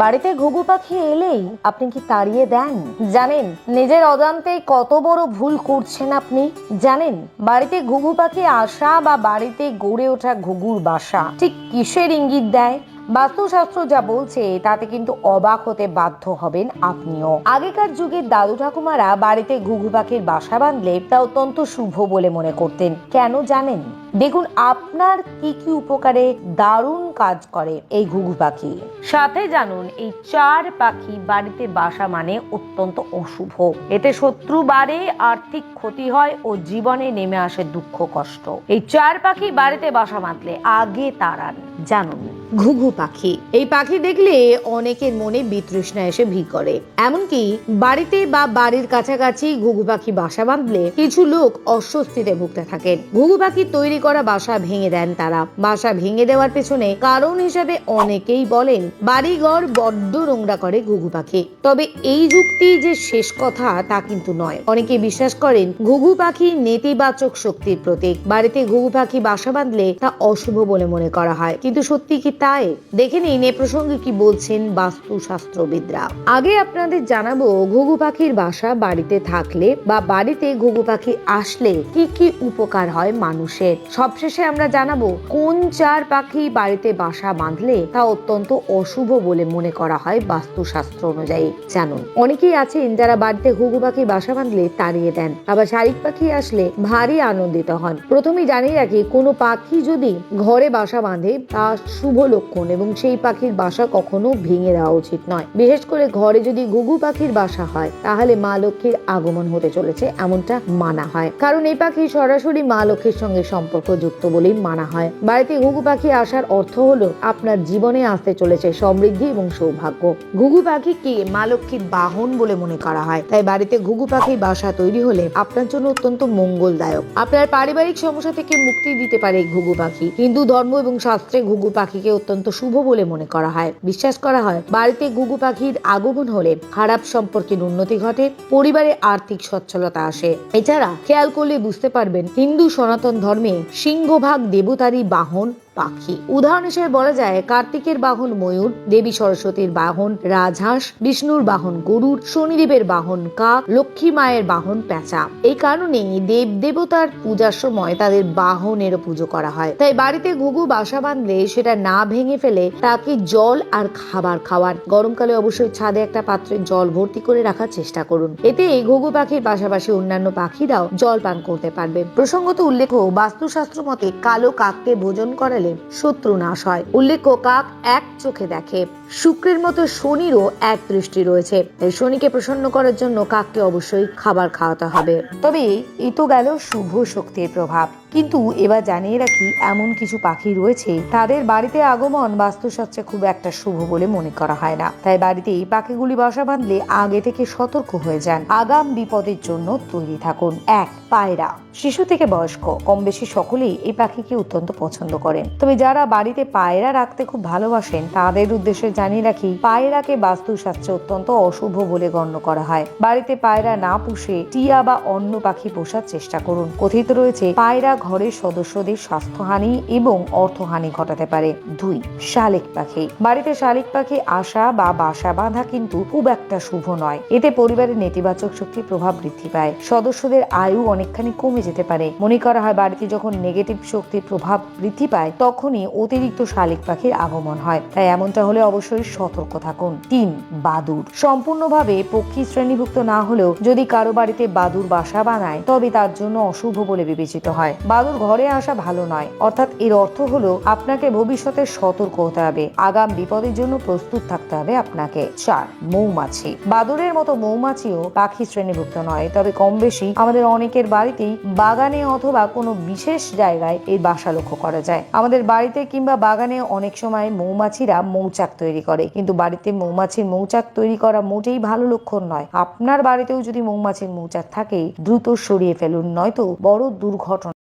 বাড়িতে ঘুঘু পাখি এলেই আপনি কি তাড়িয়ে দেন? জানেন, নিজের অজান্তেই কত বড় ভুল করছেন আপনি? জানেন, বাড়িতে ঘুঘু পাখি আসা বা বাড়িতে গড়ে ওঠা ঘুঘুর বাসা ঠিক কিসের ইঙ্গিত দেয়? বাস্তুশাস্ত্র যা বলছে, তাতে কিন্তু অবাক হতে বাধ্য হবেন আপনিও। আগেকার যুগের দাদু ঠাকুমারা বাড়িতে ঘুঘু পাখির বাসা বাঁধলে তা অত্যন্ত শুভ বলে মনে করতেন। কেন জানেন? দেখুন, আপনার কি কি উপকারে দারুণ কাজ করে এই ঘুঘু পাখি। সাথে জানুন, এই চার পাখি বাড়িতে বাসা মানে অত্যন্ত অশুভ। এতে শত্রু বাড়ে, আর্থিক ক্ষতি হয় ও জীবনে নেমে আসে দুঃখ কষ্ট। এই চার পাখি বাড়িতে বাসা বাঁধলে আগে তাড়ান। জানুন। ঘুঘু পাখি। এই পাখি দেখলে অনেকের মনে বিতৃষ্ণা এসে ভিড় করে। এমনকি বাড়িতে বা বাড়ির কাছাকাছি ঘুঘু পাখি বাসা বাঁধলে কিছু লোক অস্বস্তিতে ভুগতে থাকেন। ঘুঘু পাখি তৈরি করা বাসা ভেঙে দেন তারা। বাসা ভেঙে দেওয়ার পেছনে কারণ হিসেবে অনেকেই বলেন, বাড়িঘর বড্ড নোংরা করে ঘুঘু পাখি। তবে এই যুক্তি যে শেষ কথা তা কিন্তু নয়। অনেকে বিশ্বাস করেন, ঘুঘু পাখি নেতিবাচক শক্তির প্রতীক। বাড়িতে ঘুঘু পাখি বাসা বাঁধলে তা অশুভ বলে মনে করা হয়। কিন্তু সত্যি কি তাই দেখে নিন এ প্রসঙ্গে কি বলছেন বাস্তুশাস্ত্রবিদরা। আগে আপনাদের জানাব, ঘুঘু পাখির বাসা বাড়িতে থাকলে বা বাড়িতে ঘুঘু পাখি আসলে কি কি উপকার হয় মানুষের? সবশেষে আমরা জানাব, কোন চার পাখি বাড়িতে বাসা বাঁধলে তা অত্যন্ত অশুভ বলে মনে করা হয় বাস্তুশাস্ত্র অনুযায়ী? জানুন। অনেকেই আছেন যারা বাড়িতে ঘুঘু পাখি বাসা বাঁধলে তাড়িয়ে দেন, আবার শালিক পাখি আসলে ভারী আনন্দিত হন। প্রথমেই জানিয়ে রাখি, কোনো পাখি যদি ঘরে বাসা বাঁধে তা শুভ লক্ষণ এবং সেই পাখির বাসা কখনো ভেঙে দেওয়া উচিত নয়। বিশেষ করে ঘরে যদি ঘুঘু পাখির বাসা হয়, তাহলে মা লক্ষ্মীর আগমন হতে চলেছে, এমনটা মানা হয়। কারণ এই পাখি সরাসরি মা লক্ষ্মীর সঙ্গে সম্পর্ক যুক্ত বলেই মানা হয়। বাড়িতে ঘুঘু পাখি আসার অর্থ হলো আপনার জীবনে আসতে চলেছে সমৃদ্ধি এবং সৌভাগ্য। ঘুঘু পাখিকে মা লক্ষ্মীর বাহন বলে মনে করা হয়। তাই বাড়িতে ঘুঘু পাখির বাসা তৈরি হলে আপনার জন্য অত্যন্ত মঙ্গলদায়ক। আপনার পারিবারিক সমস্যা থেকে মুক্তি দিতে পারে ঘুঘু পাখি। হিন্দু ধর্ম এবং শাস্ত্রে ঘুঘু পাখিকে অত্যন্ত শুভ বলে মনে করা হয়। বিশ্বাস করা হয়, বাড়িতে গুগু পাখির আগমন হলে খারাপ সম্পর্কের উন্নতি ঘটে, পরিবারে আর্থিক সচ্ছলতা আসে। এছাড়া খেয়াল করলে বুঝতে পারবেন, হিন্দু সনাতন ধর্মে সিংহভাগ দেবতারই বাহন পাখি। উদাহরণ হিসেবে বলা যায়, কার্তিকের বাহন ময়ূর, দেবী সরস্বতীর বাহন রাজহাঁস, বিষ্ণুর বাহন গরুর শনিদেবের বাহন কাক, লক্ষ্মী মায়ের বাহন পেঁচা এই কারণে দেব দেবতার পূজার সময় তাদের বাহনেরও পুজো করা হয়। তাই বাড়িতে ঘুঘু বাসা বাঁধলে সেটা না ভেঙে ফেলে তাকে জল আর খাবার খাওয়ান। গরমকালে অবশ্যই ছাদে একটা পাত্রে জল ভর্তি করে রাখার চেষ্টা করুন। এতে ঘুঘু পাখির পাশাপাশি অন্যান্য পাখিরাও জল পান করতে পারবে। প্রসঙ্গত উল্লেখ বাস্তুশাস্ত্র মতে কালো কাককে ভোজন করালে শত্রু নাশ হয়। উল্লেখ্য, কাক এক চোখে দেখে। শুক্রের মতো শনিরও এক দৃষ্টি রয়েছে। তাই শনিকে প্রসন্ন করার জন্য কাককে অবশ্যই খাবার খাওয়াতে হবে। তবে এই তো গেল শুভ শক্তির প্রভাব। কিন্তু এবার জানিয়ে রাখি, এমন কিছু পাখি রয়েছে, তাদের বাড়িতে আগমন বাস্তুশাস্ত্রে খুব একটা শুভ বলে মনে করা হয় না। তাই বাড়িতে এই পাখিগুলি বাসা বাঁধলে আগে থেকে সতর্ক হয়ে যান। আগাম বিপদের জন্য তৈরি থাকুন। এক, পায়রা। শিশু থেকে বয়স্ক কম বেশি সকলেই এই পাখিকে অত্যন্ত পছন্দ করেন। তবে যারা বাড়িতে পায়রা রাখতে খুব ভালোবাসেন, তাদের উদ্দেশ্যে জানিয়ে রাখি, পায়রাকে বাস্তুশাস্ত্রে অত্যন্ত অশুভ বলে গণ্য করা হয়। বাড়িতে পায়রা না পুষে টিয়া বা অন্য পাখি পোষার চেষ্টা করুন। কথিত রয়েছে, পায়রা ঘরের সদস্যদের স্বাস্থ্যহানি এবং অর্থহানি ঘটাতে পারে। দুই, শালিক পাখি। বাড়িতে শালিক পাখি আসা বা বাসা বাঁধা কিন্তু খুব একটা শুভ নয়। এতে পরিবারের নেতিবাচক শক্তির প্রভাব বৃদ্ধি পায়। সদস্যদের আয়ু অনেকখানি কমে যেতে পারে। মনে করা হয় বাড়িতে যখন নেগেটিভ শক্তির প্রভাব বৃদ্ধি পায়, তখনই অতিরিক্ত শালিক পাখির আগমন হয়। তাই এমনটা হলে অবশ্যই সতর্ক থাকুন। তিন বাদুর সম্পূর্ণভাবে পক্ষী শ্রেণীভুক্ত না হলেও যদি কারও বাড়িতে বাদুর বাসা বানায়, তবে তার জন্য অশুভ বলে বিবেচিত হয়। বাদুর ঘরে আসা ভালো নয়। অর্থাৎ এর অর্থ হলো আপনাকে ভবিষ্যতে সতর্ক হতে হবে। আগাম বিপদের জন্য প্রস্তুত থাকতে হবে আপনাকে। চার, মৌমাছি। বাদুরের মতো মৌমাছিও পাখি শ্রেণীভুক্ত নয়। তবে কম বেশি আমাদের অনেকের বাড়িতেই বাগানে অথবা কোনো বিশেষ জায়গায় এর বাসা লক্ষ্য করা যায়। আমাদের বাড়িতে কিংবা বাগানে অনেক সময় মৌমাছিরা মৌচাক তৈরি করে। কিন্তু বাড়িতে মৌমাছির মৌচাক তৈরি করা মোটেই ভালো লক্ষণ নয়। আপনার বাড়িতেও যদি মৌমাছির মৌচাক থাকে, দ্রুত সরিয়ে ফেলুন। নয়তো বড় দুর্ঘটনা